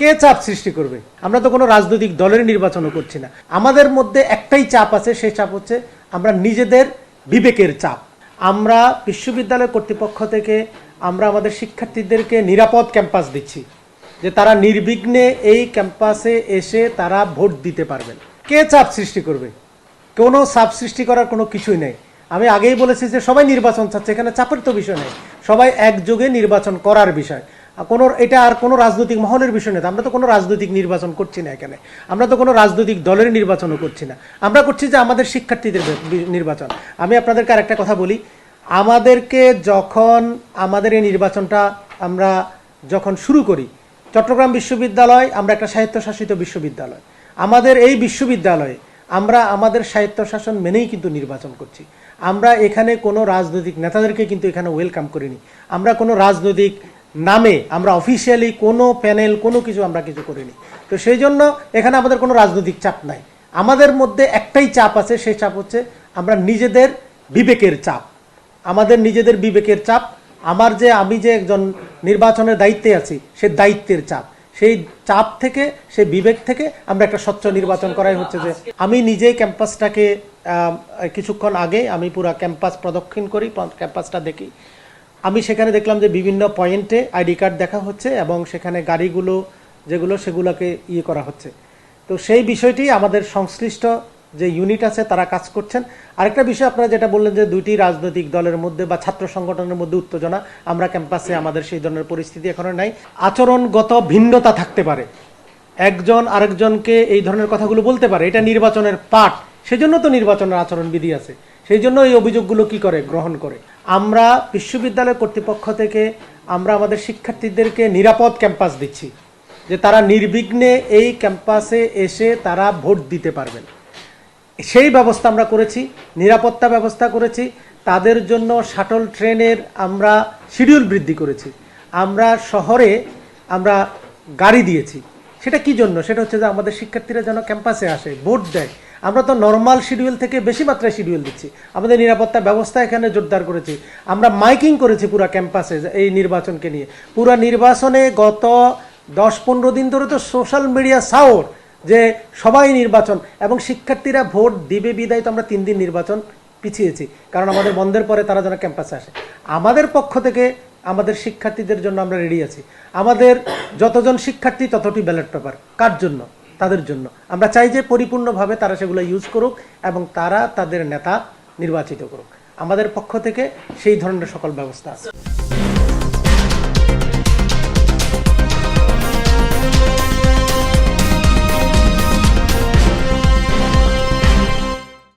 কে চাপ সৃষ্টি করবে? আমরা তো কোনো রাজনৈতিক দলের নির্বাচনও করছি না। আমাদের মধ্যে একটাই চাপ আছে, সেই চাপ হচ্ছে আমরা নিজেদের বিবেকের চাপ। আমরা বিশ্ববিদ্যালয় কর্তৃপক্ষ থেকে আমরা আমাদের শিক্ষার্থীদেরকে নিরাপদ ক্যাম্পাস দিচ্ছি, যে তারা নির্বিঘ্নে এই ক্যাম্পাসে এসে তারা ভোট দিতে পারবেন। কে চাপ সৃষ্টি করবে? কোনো চাপ সৃষ্টি করার কোনো কিছুই নেই। আমি আগেই বলেছি যে সবাই নির্বাচন চাচ্ছে, এখানে চাপের তো বিষয় নেই। সবাই একযোগে নির্বাচন করার বিষয়। কোনো এটা আর কোনো রাজনৈতিক মহলের বিষয় নেই আমরা তো কোনো রাজনৈতিক নির্বাচন করছি না এখানে। আমরা তো কোনো রাজনৈতিক দলের নির্বাচনও করছি না। আমরা করছি যে আমাদের শিক্ষার্থীদের নির্বাচন। আমি আপনাদেরকে আরেকটা কথা বলি, আমাদেরকে যখন আমাদের এই নির্বাচনটা আমরা যখন শুরু করি, চট্টগ্রাম বিশ্ববিদ্যালয়, আমরা একটা স্বায়ত্তশাসিত বিশ্ববিদ্যালয়। আমাদের এই বিশ্ববিদ্যালয়ে আমরা আমাদের স্বায়ত্তশাসন মেনেই কিন্তু নির্বাচন করছি। আমরা এখানে কোনো রাজনৈতিক নেতাদেরকে কিন্তু এখানে ওয়েলকাম করিনি। আমরা কোনো রাজনৈতিক নামে আমরা অফিসিয়ালি কোনো প্যানেল কোনো কিছু আমরা কিছু করিনি। তো সেই জন্য এখানে আমাদের কোনো রাজনৈতিক চাপ নাই। আমাদের মধ্যে একটাই চাপ আছে, সেই চাপ হচ্ছে আমরা নিজেদের বিবেকের চাপ। আমাদের নিজেদের বিবেকের চাপ, আমার যে আমি যে একজন নির্বাচনের দায়িত্বে আছি, সে দায়িত্বের চাপ। সেই চাপ থেকে, সেই বিবেক থেকে আমরা একটা স্বচ্ছ নির্বাচন করাই হচ্ছে যে আমি নিজেই ক্যাম্পাসটাকে কিছুক্ষণ আগে আমি পুরো ক্যাম্পাস প্রদক্ষিণ করি, ক্যাম্পাসটা দেখি। আমি সেখানে দেখলাম যে বিভিন্ন পয়েন্টে আইডি কার্ড দেখা হচ্ছে এবং সেখানে গাড়িগুলো যেগুলো সেগুলোকে ইয়ে করা হচ্ছে। তো সেই বিষয়টি আমাদের সংশ্লিষ্ট যে ইউনিট আছে তারা কাজ করছেন। আরেকটা বিষয় আপনারা যেটা বললেন যে দুইটি রাজনৈতিক দলের মধ্যে বা ছাত্র সংগঠনের মধ্যে উত্তেজনা, আমরা ক্যাম্পাসে আমাদের সেই ধরনের পরিস্থিতি এখনও নাই। আচরণগত ভিন্নতা থাকতে পারে। একজন আরেকজনকে এই ধরনের কথাগুলো বলতে পারে, এটা নির্বাচনের পাঠ। সেজন্য তো নির্বাচনের আচরণবিধি আছে। সেই জন্য এই অভিযোগগুলো কি করে? গ্রহণ করে। আমরা বিশ্ববিদ্যালয় কর্তৃপক্ষ থেকে আমরা আমাদের শিক্ষার্থীদেরকে নিরাপদ ক্যাম্পাস দিচ্ছি, যে তারা নির্বিঘ্নে এই ক্যাম্পাসে এসে তারা ভোট দিতে পারবেন। সেই ব্যবস্থা আমরা করেছি, নিরাপত্তা ব্যবস্থা করেছি, তাদের জন্য শাটল ট্রেনের আমরা শিডিউল বৃদ্ধি করেছি। আমরা শহরে আমরা গাড়ি দিয়েছি। সেটা কি জন্য? সেটা হচ্ছে যে আমাদের শিক্ষার্থীরা যেন ক্যাম্পাসে আসে, ভোট দেয়। আমরা তো নর্মাল শিডিউল থেকে বেশি মাত্রায় শিডিউল দিচ্ছি। আমাদের নিরাপত্তা ব্যবস্থা এখানে জোরদার করেছি। আমরা মাইকিং করেছি পুরো ক্যাম্পাসে এই নির্বাচনকে নিয়ে। পুরো নির্বাচনে গত দশ পনেরো দিন ধরে তো সোশ্যাল মিডিয়া সাউর যে সবাই নির্বাচন এবং শিক্ষার্থীরা ভোট দিবে বিদায় তো আমরা তিন দিন নির্বাচন পিছিয়েছি। কারণ আমাদের বন্ধের পরে তারা যেন ক্যাম্পাসে আসে। আমাদের পক্ষ থেকে আমাদের শিক্ষার্থীদের জন্য আমরা রেডি আছি। আমাদের যতজন শিক্ষার্থী ততটি ব্যালট পেপার কার জন্য? তাদের জন্য। আমরা চাই যে পরিপূর্ণভাবে তারা সেগুলো ইউজ করুক এবং তারা তাদের নেতা নির্বাচিত করুক। আমাদের পক্ষ থেকে সেই ধরনের সকল ব্যবস্থা আছে।